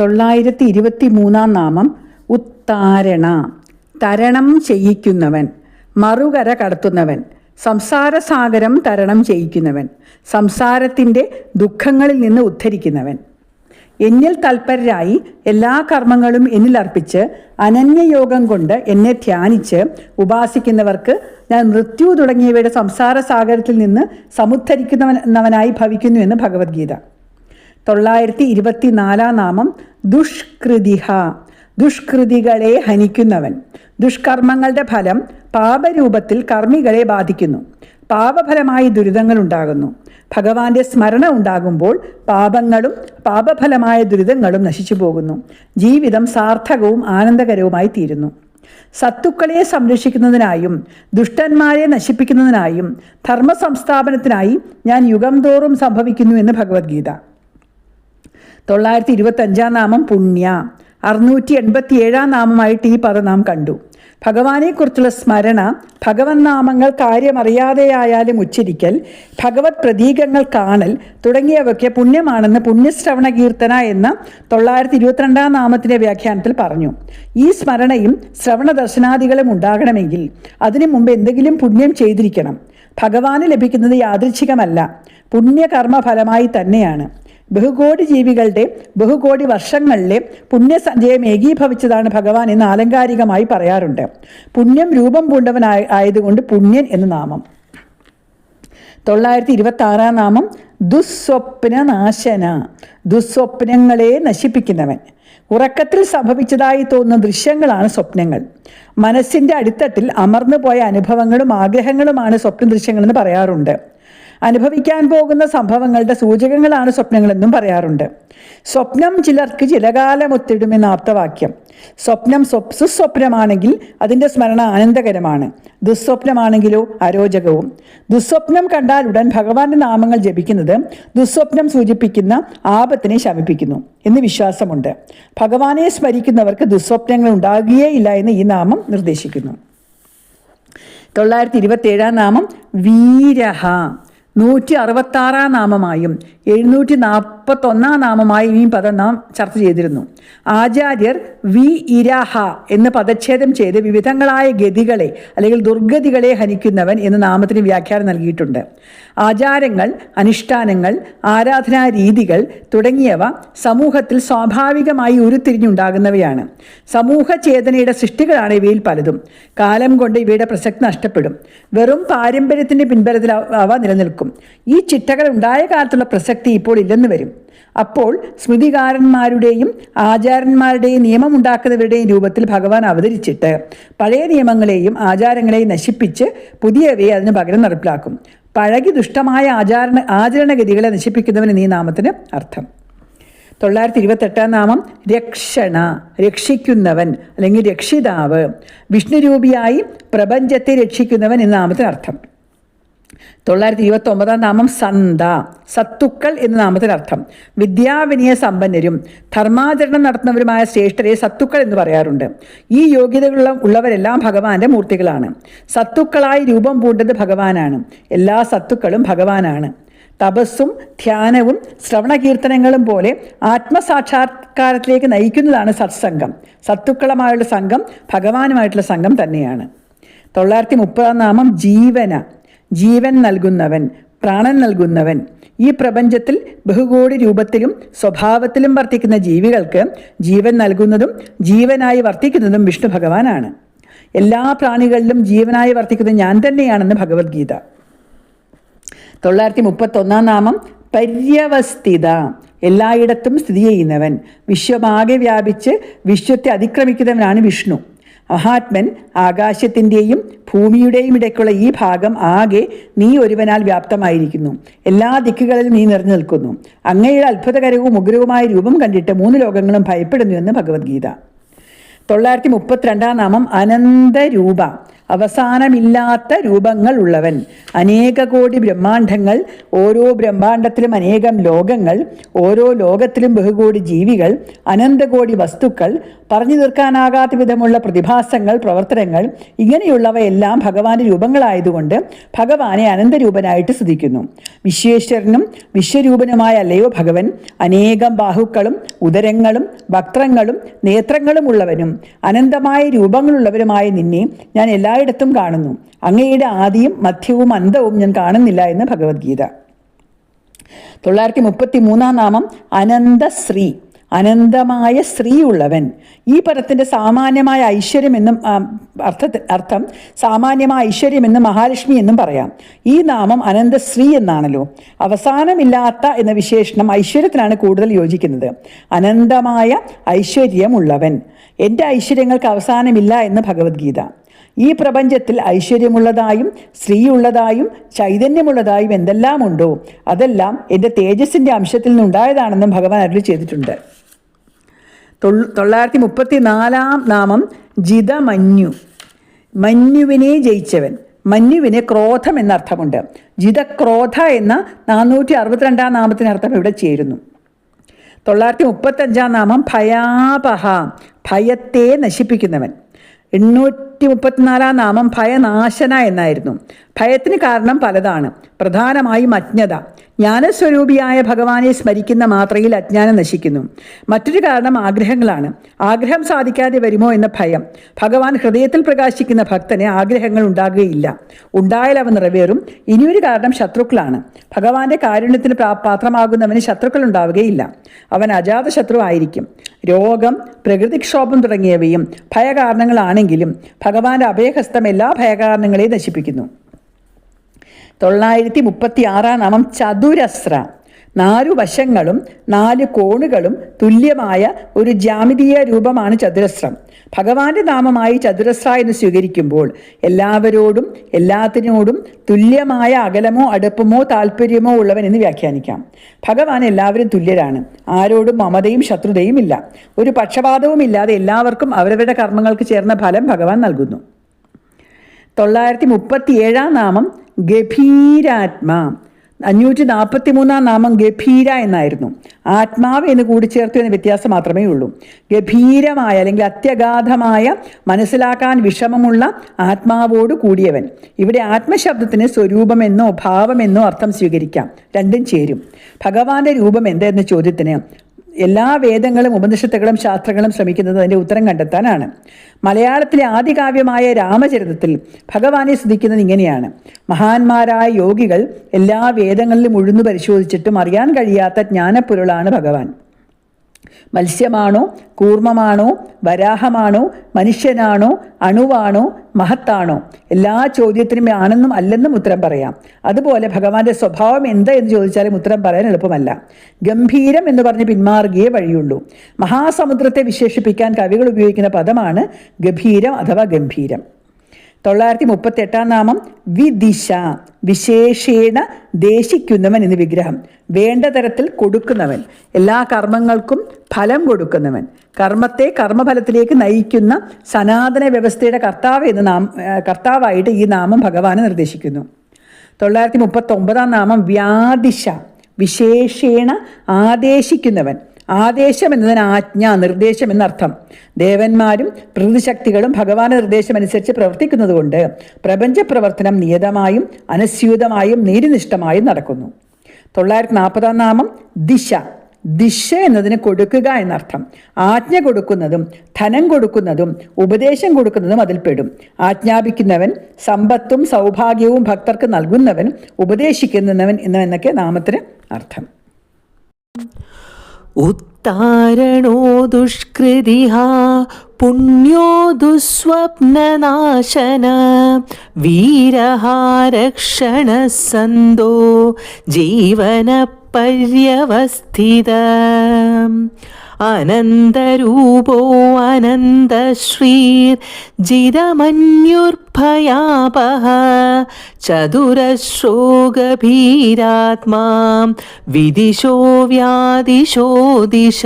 തൊള്ളായിരത്തി ഇരുപത്തി മൂന്നാം നാമം ഉത്താരണ. തരണം ചെയ്യിക്കുന്നവൻ മറുകര കടത്തുന്നവൻ സംസാരസാഗരം തരണം ചെയ്യിക്കുന്നവൻ സംസാരത്തിന്റെ ദുഃഖങ്ങളിൽ നിന്ന് ഉദ്ധരിക്കുന്നവൻ. എന്നിൽ തൽപരരായി എല്ലാ കർമ്മങ്ങളും എന്നിലർപ്പിച്ച് അനന്യയോഗം കൊണ്ട് എന്നെ ധ്യാനിച്ച് ഉപാസിക്കുന്നവർക്ക് ഞാൻ മൃത്യു തുടങ്ങിയവയുടെ സംസാര സാഗരത്തിൽ നിന്ന് സമുദ്ധരിക്കുന്നവനവനായി ഭവിക്കുന്നു എന്ന് ഭഗവത്ഗീത. തൊള്ളായിരത്തി ഇരുപത്തിനാലാം നാമം ദുഷ്കൃതിഹ. ദുഷ്കൃതികളെ ഹനിക്കുന്നവൻ. ദുഷ്കർമ്മങ്ങളുടെ ഫലം പാപരൂപത്തിൽ കർമ്മികളെ ബാധിക്കുന്നു. പാപഫലമായി ദുരിതങ്ങൾ ഉണ്ടാകുന്നു. ഭഗവാന്റെ സ്മരണ ഉണ്ടാകുമ്പോൾ പാപങ്ങളും പാപഫലമായ ദുരിതങ്ങളും നശിച്ചു പോകുന്നു. ജീവിതം സാർത്ഥകവും ആനന്ദകരവുമായി തീരുന്നു. സത്തുക്കളെ സംരക്ഷിക്കുന്നതിനായും ദുഷ്ടന്മാരെ നശിപ്പിക്കുന്നതിനായും ധർമ്മ സംസ്ഥാപനത്തിനായി ഞാൻ യുഗം തോറും സംഭവിക്കുന്നു എന്ന് ഭഗവത്ഗീത. തൊള്ളായിരത്തി ഇരുപത്തി അഞ്ചാം നാമം പുണ്യ. അറുന്നൂറ്റി എൺപത്തി ഏഴാം നാമമായിട്ട് ഈ പദം നാം കണ്ടു. ഭഗവാനെക്കുറിച്ചുള്ള സ്മരണ ഭഗവൻ നാമങ്ങൾ കാര്യമറിയാതെയായാലും ഉച്ചരിക്കൽ ഭഗവത് പ്രതീകങ്ങൾ കാണൽ തുടങ്ങിയവയ്ക്ക് പുണ്യമാണെന്ന് പുണ്യശ്രവണ കീർത്തന എന്ന തൊള്ളായിരത്തി ഇരുപത്തിരണ്ടാം നാമത്തിന്റെ വ്യാഖ്യാനത്തിൽ പറഞ്ഞു. ഈ സ്മരണയും ശ്രവണ ദർശനാദികളും ഉണ്ടാകണമെങ്കിൽ അതിനു മുമ്പ് എന്തെങ്കിലും പുണ്യം ചെയ്തിരിക്കണം. ഭഗവാന് ലഭിക്കുന്നത് യാദൃച്ഛികമല്ല. പുണ്യകർമ്മ ഫലമായി തന്നെയാണ്. ബഹുകോടി ജീവികളുടെ ബഹുകോടി വർഷങ്ങളിലെ പുണ്യസഞ്ചയം ഏകീഭവിച്ചതാണ് ഭഗവാൻ എന്ന് ആലങ്കാരികമായി പറയാറുണ്ട്. പുണ്യം രൂപം പൂണ്ടവനായ ആയതുകൊണ്ട് പുണ്യൻ എന്ന് നാമം. തൊള്ളായിരത്തി ഇരുപത്തി ആറാം നാമം ദുസ്വപ്ന നാശന. ദുസ്വപ്നങ്ങളെ നശിപ്പിക്കുന്നവൻ. ഉറക്കത്തിൽ സംഭവിച്ചതായി തോന്നുന്ന ദൃശ്യങ്ങളാണ് സ്വപ്നങ്ങൾ. മനസ്സിന്റെ അടിത്തട്ടിൽ അമർന്നു പോയ അനുഭവങ്ങളും ആഗ്രഹങ്ങളുമാണ് സ്വപ്ന ദൃശ്യങ്ങളെന്ന് പറയാറുണ്ട്. അനുഭവിക്കാൻ പോകുന്ന സംഭവങ്ങളുടെ സൂചകങ്ങളാണ് സ്വപ്നങ്ങളെന്നും പറയാറുണ്ട്. സ്വപ്നം ചിലർക്ക് ചിലകാലം ഒത്തിടുമെന്ന ആപ്തവാക്യം. സ്വപ്നം സ്വപ് സുസ്വപ്നമാണെങ്കിൽ അതിന്റെ സ്മരണ ആനന്ദകരമാണ്. ദുസ്വപ്നമാണെങ്കിലോ അരോചകവും. ദുസ്വപ്നം കണ്ടാൽ ഉടൻ ഭഗവാന്റെ നാമങ്ങൾ ജപിക്കുന്നത് ദുസ്വപ്നം സൂചിപ്പിക്കുന്ന ആപത്തിനെ ശമിപ്പിക്കുന്നു എന്ന് വിശ്വാസമുണ്ട്. ഭഗവാനെ സ്മരിക്കുന്നവർക്ക് ദുസ്വപ്നങ്ങൾ ഉണ്ടാകുകയില്ല എന്ന് ഈ നാമം നിർദ്ദേശിക്കുന്നു. തൊള്ളായിരത്തി ഇരുപത്തി ഏഴാം നാമം വീരഹ. നൂറ്റി അറുപത്താറാം നാമമായും എഴുന്നൂറ്റി നാൽപ്പത്തൊന്നാം നാമമായി ഈ പദം നാം ചർച്ച ചെയ്തിരുന്നു. ആചാര്യർ വി ഇരാഹ എന്ന് പദച്ഛേദം ചെയ്ത് വിവിധങ്ങളായ ഗതികളെ അല്ലെങ്കിൽ ദുർഗതികളെ ഹനിക്കുന്നവൻ എന്ന നാമത്തിന് വ്യാഖ്യാനം നൽകിയിട്ടുണ്ട്. ആചാരങ്ങൾ അനുഷ്ഠാനങ്ങൾ ആരാധനാ രീതികൾ തുടങ്ങിയവ സമൂഹത്തിൽ സ്വാഭാവികമായി ഉരുത്തിരിഞ്ഞുണ്ടാകുന്നവയാണ്. സമൂഹ ചേതനയുടെ സൃഷ്ടികളാണ് ഇവയിൽ പലതും. കാലം കൊണ്ട് ഇവയുടെ പ്രസക്തി നഷ്ടപ്പെടും. വെറും പാരമ്പര്യത്തിന്റെ പിൻബലത്തിൽ അവ നിലനിൽക്കും. ഈ ചിട്ടകൾ ഉണ്ടായ കാലത്തുള്ള പ്രസക്തി ഇപ്പോൾ ഇല്ലെന്ന് വരും. അപ്പോൾ സ്മൃതികാരന്മാരുടെയും ആചാരന്മാരുടെയും നിയമം ഉണ്ടാക്കുന്നവരുടെയും രൂപത്തിൽ ഭഗവാൻ അവതരിച്ചിട്ട് പഴയ നിയമങ്ങളെയും ആചാരങ്ങളെയും നശിപ്പിച്ച് പുതിയവയെ അതിന് പകരം നടപ്പിലാക്കും. പഴകി ദുഷ്ടമായ ആചാരണ ആചരണഗതികളെ നശിപ്പിക്കുന്നവൻ നീ നാമത്തിന് അർത്ഥം. തൊള്ളായിരത്തി ഇരുപത്തെട്ടാം നാമം രക്ഷണ രക്ഷിക്കുന്നവൻ അല്ലെങ്കിൽ രക്ഷിതാവ്. വിഷ്ണുരൂപിയായി പ്രപഞ്ചത്തെ രക്ഷിക്കുന്നവൻ എന്ന നാമത്തിന് അർത്ഥം. തൊള്ളായിരത്തി ഇരുപത്തി ഒമ്പതാം നാമം സന്ത സത്തുക്കൾ എന്ന നാമത്തിനർത്ഥം വിദ്യാവിനയ സമ്പന്നരും ധർമാചരണം നടത്തുന്നവരുമായ ശ്രേഷ്ഠരെ സത്തുക്കൾ എന്ന് പറയാറുണ്ട്. ഈ യോഗ്യതകളുള്ള ഉള്ളവരെല്ലാം ഭഗവാന്റെ മൂർത്തികളാണ്. സത്തുക്കളായി രൂപം പൂണ്ടത് ഭഗവാനാണ്. എല്ലാ സത്തുക്കളും ഭഗവാനാണ്. തപസ്സും ധ്യാനവും ശ്രവണകീർത്തനങ്ങളും പോലെ ആത്മസാക്ഷാത്കാരത്തിലേക്ക് നയിക്കുന്നതാണ് സത്സംഗം. സത്തുക്കളമായുള്ള സംഘം ഭഗവാനുമായിട്ടുള്ള സംഘം തന്നെയാണ്. തൊള്ളായിരത്തി മുപ്പതാം നാമം ജീവന. ജീവൻ നൽകുന്നവൻ പ്രാണൻ നൽകുന്നവൻ. ഈ പ്രപഞ്ചത്തിൽ ബഹുകോടി രൂപത്തിലും സ്വഭാവത്തിലും വർത്തിക്കുന്ന ജീവികൾക്ക് ജീവൻ നൽകുന്നതും ജീവനായി വർത്തിക്കുന്നതും വിഷ്ണു ഭഗവാനാണ്. എല്ലാ പ്രാണികളിലും ജീവനായി വർത്തിക്കുന്നത് ഞാൻ തന്നെയാണെന്ന് ഭഗവത്ഗീത. തൊള്ളായിരത്തി മുപ്പത്തൊന്നാം നാമം പര്യവസ്ഥിത. എല്ലായിടത്തും സ്ഥിതി ചെയ്യുന്നവൻ. വിശ്വമാകെ വ്യാപിച്ച് വിശ്വത്തെ അതിക്രമിക്കുന്നവനാണ് വിഷ്ണു. മഹാത്മൻ ആകാശത്തിന്റെയും ഭൂമിയുടെയും ഇടയ്ക്കുള്ള ഈ ഭാഗം ആകെ നീ ഒരുവനാൽ വ്യാപ്തമായിരിക്കുന്നു. എല്ലാ ദിക്കുകളിലും നീ നിറഞ്ഞു നിൽക്കുന്നു അങ്ങയുടെ അത്ഭുതകരവും ഉഗ്രവുമായ രൂപം കണ്ടിട്ട് മൂന്ന് ലോകങ്ങളും ഭയപ്പെടുന്നു എന്ന് ഭഗവത്ഗീത. തൊള്ളായിരത്തി മുപ്പത്തിരണ്ടാം നാമം അനന്തരൂപ. അവസാനമില്ലാത്ത രൂപങ്ങൾ ഉള്ളവൻ അനേക കോടി ബ്രഹ്മാണ്ഡങ്ങൾ ഓരോ ബ്രഹ്മാണ്ഡത്തിലും അനേകം ലോകങ്ങൾ ഓരോ ലോകത്തിലും ബഹുകോടി ജീവികൾ അനന്തകോടി വസ്തുക്കൾ പറഞ്ഞു തീർക്കാനാകാത്ത വിധമുള്ള പ്രതിഭാസങ്ങൾ പ്രവർത്തനങ്ങൾ ഇങ്ങനെയുള്ളവയെല്ലാം ഭഗവാന്റെ രൂപങ്ങളായതുകൊണ്ട് ഭഗവാനെ അനന്തരൂപനായിട്ട് സ്തുതിക്കുന്നു. വിശ്വേശ്വരനും വിശ്വരൂപനുമായ അല്ലയോ ഭഗവൻ അനേകം ബാഹുക്കളും ഉദരങ്ങളും വക്ത്രങ്ങളും നേത്രങ്ങളും ഉള്ളവനും അനന്തമായ രൂപങ്ങളുള്ളവരുമായ നിന്നെ ഞാൻ എല്ലായിടത്തും കാണുന്നു. അങ്ങയുടെ ആദിയും മധ്യവും അന്തവും ഞാൻ കാണുന്നില്ല എന്ന് ഭഗവത്ഗീത. തൊള്ളായിരത്തി മുപ്പത്തി മൂന്നാം നാമം അനന്തശ്രീ. അനന്തമായ സ്ത്രീ ഉള്ളവൻ ഈ പദത്തിന്റെ സാമാന്യമായ ഐശ്വര്യമെന്നും അർത്ഥ അർത്ഥം സാമാന്യമായ ഐശ്വര്യമെന്നും മഹാലക്ഷ്മി എന്നും പറയാം. ഈ നാമം അനന്തശ്രീ എന്നാണല്ലോ. അവസാനമില്ലാത്ത എന്ന വിശേഷണം ഐശ്വര്യത്തിനാണ് കൂടുതൽ യോജിക്കുന്നത്. അനന്തമായ ഐശ്വര്യമുള്ളവൻ. എന്റെ ഐശ്വര്യങ്ങൾക്ക് അവസാനമില്ല എന്ന് ഭഗവത്ഗീത. ഈ പ്രപഞ്ചത്തിൽ ഐശ്വര്യമുള്ളതായും സ്ത്രീയുള്ളതായും ചൈതന്യമുള്ളതായും എന്തെല്ലാം ഉണ്ടോ അതെല്ലാം എന്റെ തേജസ്സിന്റെ അംശത്തിൽ നിന്നുണ്ടായതാണെന്നും ഭഗവാൻ അരുളി ചെയ്തിട്ടുണ്ട്. തൊള്ളായിരത്തി മുപ്പത്തി നാലാം നാമം ജിതമഞ്ഞു മഞ്ഞുവിനെ ജയിച്ചവൻ. മഞ്ഞുവിന് ക്രോധം എന്നർത്ഥമുണ്ട്. ജിതക്രോധ എന്ന നാനൂറ്റി അറുപത്തിരണ്ടാം നാമത്തിനർത്ഥം ഇവിടെ ചേരുന്നു. തൊള്ളായിരത്തി മുപ്പത്തഞ്ചാം നാമം ഭയാപഹ ഭയത്തെ നശിപ്പിക്കുന്നവൻ. എണ്ണൂറ്റി മുപ്പത്തിനാലാം നാമം ഭയനാശന എന്നായിരുന്നു. ഭയത്തിന് കാരണം പലതാണ്. പ്രധാനമായും അജ്ഞത. ജ്ഞാനസ്വരൂപിയായ ഭഗവാനെ സ്മരിക്കുന്ന മാത്രയിൽ അജ്ഞാനം നശിക്കുന്നു. മറ്റൊരു കാരണം ആഗ്രഹങ്ങളാണ്. ആഗ്രഹം സാധിക്കാതെ വരുമോ എന്ന ഭയം. ഭഗവാൻ ഹൃദയത്തിൽ പ്രകാശിക്കുന്ന ഭക്തന് ആഗ്രഹങ്ങൾ ഉണ്ടാകുകയില്ല. ഉണ്ടായാൽ അവ നിറവേറും. ഇനിയൊരു കാരണം ശത്രുക്കളാണ്. ഭഗവാന്റെ കാരുണ്യത്തിന് പാത്രമാകുന്നവന് ശത്രുക്കൾ ഉണ്ടാവുകയില്ല. അവൻ അജാത ശത്രു ആയിരിക്കും രോഗം പ്രകൃതിക്ഷോഭം തുടങ്ങിയവയും ഭയകാരണങ്ങളാണെങ്കിലും ഭഗവാന്റെ അഭയഹസ്തം എല്ലാ ഭയകാരണങ്ങളെയും നശിപ്പിക്കുന്നു. തൊള്ളായിരത്തി മുപ്പത്തി ആറാം നാമം ചതുരസ്ര നാലു വശങ്ങളും നാല് കോണുകളും തുല്യമായ ഒരു ജാമിതീയ രൂപമാണ് ചതുരശ്രം ഭഗവാന്റെ നാമമായി ചതുരസ്ര എന്ന് സ്വീകരിക്കുമ്പോൾ എല്ലാവരോടും എല്ലാത്തിനോടും തുല്യമായ അകലമോ അടുപ്പമോ താല്പര്യമോ ഉള്ളവൻ എന്ന് വ്യാഖ്യാനിക്കാം. ഭഗവാൻ എല്ലാവരും തുല്യരാണ്. ആരോടും മമതയും ശത്രുതയും ഇല്ല. ഒരു പക്ഷപാതവും ഇല്ലാതെ എല്ലാവർക്കും അവരവരുടെ കർമ്മങ്ങൾക്ക് ചേർന്ന ഫലം ഭഗവാൻ നൽകുന്നു. തൊള്ളായിരത്തി മുപ്പത്തി ഏഴാം നാമം ഗഭീരാത്മാ. അഞ്ഞൂറ്റി നാൽപ്പത്തി മൂന്നാം നാമം ഗഭീര എന്നായിരുന്നു. ആത്മാവ് എന്ന് കൂടിച്ചേർത്തു എന്ന വ്യത്യാസം മാത്രമേ ഉള്ളൂ. ഗഭീരമായ അല്ലെങ്കിൽ അത്യഗാധമായ മനസ്സിലാക്കാൻ വിഷമമുള്ള ആത്മാവോട് കൂടിയവൻ. ഇവിടെ ആത്മശബ്ദത്തിന് സ്വരൂപമെന്നോ ഭാവമെന്നോ അർത്ഥം സ്വീകരിക്കാം. രണ്ടും ചേരും. ഭഗവാന്റെ രൂപം എന്തെന്ന ചോദ്യത്തിന് എല്ലാ വേദങ്ങളും ഉപനിഷത്തുകളും ശാസ്ത്രങ്ങളും ശ്രമിക്കുന്നത് അതിന്റെ ഉത്തരം കണ്ടെത്താനാണ്. മലയാളത്തിലെ ആദികാവ്യമായ രാമചരിതത്തിൽ ഭഗവാനെ സ്തുതിക്കുന്നത് ഇങ്ങനെയാണ്. മഹാന്മാരായ യോഗികൾ എല്ലാ വേദങ്ങളിലും ഉഴുന്നു പരിശോധിച്ചിട്ടും അറിയാൻ കഴിയാത്ത ജ്ഞാനപ്പൊരുളാണ് ഭഗവാൻ. മത്സ്യമാണോ കൂർമ്മമാണോ വരാഹമാണോ മനുഷ്യനാണോ അണുവാണോ മഹത്താണോ. എല്ലാ ചോദ്യത്തിനും ആണെന്നും അല്ലെന്നും ഉത്തരം പറയാം. അതുപോലെ ഭഗവാന്റെ സ്വഭാവം എന്താ എന്ന് ചോദിച്ചാലും ഉത്തരം പറയാൻ എളുപ്പമല്ല. ഗംഭീരം എന്ന് പറഞ്ഞ് പിന്മാറുകയേ വഴിയുള്ളൂ. മഹാസമുദ്രത്തെ വിശേഷിപ്പിക്കാൻ കവികൾ ഉപയോഗിക്കുന്ന പദമാണ് ഗഭീരം അഥവാ ഗംഭീരം. തൊള്ളായിരത്തി മുപ്പത്തി എട്ടാം നാമം വിദിശ വിശേഷേണ ദേശിക്കുന്നവൻ എന്ന് വിഗ്രഹം. വേണ്ട തരത്തിൽ കൊടുക്കുന്നവൻ എല്ലാ കർമ്മങ്ങൾക്കും ഫലം കൊടുക്കുന്നവൻ. കർമ്മത്തെ കർമ്മഫലത്തിലേക്ക് നയിക്കുന്ന സനാതന വ്യവസ്ഥയുടെ കർത്താവ് എന്ന് നാം കർത്താവായിട്ട് ഈ നാമം ഭഗവാന് നിർദ്ദേശിക്കുന്നു. തൊള്ളായിരത്തി മുപ്പത്തി ഒമ്പതാം നാമം വ്യാദിശ വിശേഷേണ ആദേശിക്കുന്നവൻ. ആദേശം എന്നതിന് ആജ്ഞ നിർദ്ദേശം എന്നർത്ഥം. ദേവന്മാരും പ്രകൃതിശക്തികളും ഭഗവാന്റെ നിർദ്ദേശമനുസരിച്ച് പ്രവർത്തിക്കുന്നതുകൊണ്ട് പ്രപഞ്ച പ്രവർത്തനം നിയതമായും അനസ്യൂതമായും നീതിനിഷ്ഠമായും നടക്കുന്നു. തൊള്ളായിരത്തി നാൽപ്പതാം നാമം ദിശ. ദിശ എന്നതിന് കൊടുക്കുക എന്നർത്ഥം. ആജ്ഞ കൊടുക്കുന്നതും ധനം കൊടുക്കുന്നതും ഉപദേശം കൊടുക്കുന്നതും അതിൽപ്പെടും ആജ്ഞാപിക്കുന്നവൻ സമ്പത്തും സൗഭാഗ്യവും ഭക്തർക്ക് നൽകുന്നവൻ ഉപദേശിക്കുന്നവൻ എന്നൊക്കെ നാമത്തിന് അർത്ഥം. ഉത്താരണോ ദുഷ്കൃതിഹ പുണ്യോ ദുസ്വപ്നനാശന? വീരഹാരക്ഷണ സന്തോ? ജീവന പര്യവസ്ഥിത അനന്തരൂപോ അനന്തശ്രീർ ജിരമന്യുർഭയാപഹ ചതുരശ്രോ ഗഭീരാത്മാ വിദിശോ വ്യാദിശോ ദിശ.